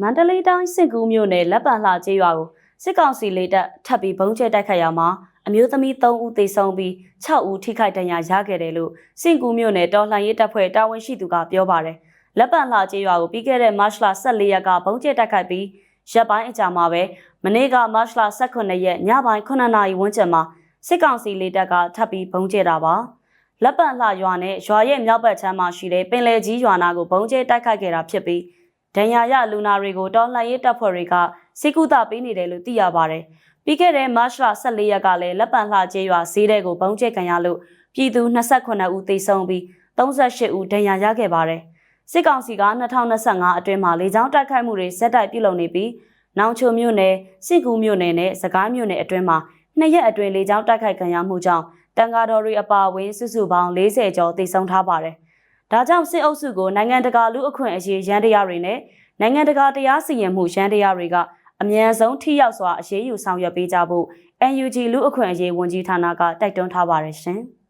မန္တလေးတိုင်းစင်ကူးမြို့နယ်လက်ပံလှကျေးရွာကိုစစ်ကောင်စီလေတပ်ထပ်ပြီးဘုံကျဲတိုက်ခတ်ရမှာအမျိုးသမီး3ဦးသေဆုံးပြီး6ဦးထိခိုက်ဒဏ်ရာရခဲ့တယ်လို့စင်ကူးမြို့နယ်တော်လှန်ရေးတပ်ဖွဲ့တာဝန်ရှိသူကပြောပါတယ်။လက်ပံလှကျေးရွာကိုပြီးခဲ့တဲ့မတ်လ14ရက်ကဘုံကျဲတိုက်ခတ်ပြီးရက်ပိုင်းအကြာမှာပဲမနေ့ကမတ်လ18ရက်ညပိုင်း9နာရီဝန်းကျင်မှာစစ်ကောင်စီလေတပ်ကထပ်ပြီးဘုံကျဲတာပါ။လက်ပံလှရွာနဲ့ရွာရဲ့မြောက်ဘက်ခြမ်းမှာရှိတဲ့ပင်လယ်ကြီးရွာနာကိုဘုံကျဲတိုက်ခတ်ခဲ့တာဖြစ်ပြီး ဒဏ်ရာရလူနာတွေကိုတော်လှန်ရေးတပ်ဖွဲ့တွေကစိတ်ကူတာပေးနေတယ်လို့သိရပါတယ်။ပြီးခဲ့တဲ့မတ်လ14ရက်ကလည်းလက်ပံလှကျေးရွာဈေးတဲ့ကိုပုံကျဲခံရလို့ပြည်သူ28ဦးသေဆုံးပြီး38ဦးဒဏ်ရာရခဲ့ပါတယ်။စစ်ကောင်စီက2025အတွင်းမှာလေကြောင်းတိုက်ခိုက်မှုတွေဇက်တိုက်ပြုလုပ်နေပြီးနောင်ချိုမြို့နယ်စစ်ကူးမြို့နယ်နဲ့စကိုင်းမြို့နယ်အတွင်းမှာနှစ်ရက်အတွင်းလေကြောင်းတိုက်ခိုက်ခံရမှုကြောင့်တန်ဃာတော်တွေအပါအဝင်စုစုပေါင်း40ကျော်သေဆုံးထားပါတယ်။ ဒါကြောင့်စစ်အုပ်စုကိုနိုင်ငံတကာလူအခွင့်အရေးရန်တရားတွေနဲ့နိုင်ငံတကာတရားစီရင်မှုရန်တရားတွေကအမြန်ဆုံးထိရောက်စွာအရေးယူဆောင်ရွက်ပေးကြဖို့ NUG လူအခွင့်အရေးဝန်ကြီးဌာနကတိုက်တွန်းထားပါတယ်ရှင်။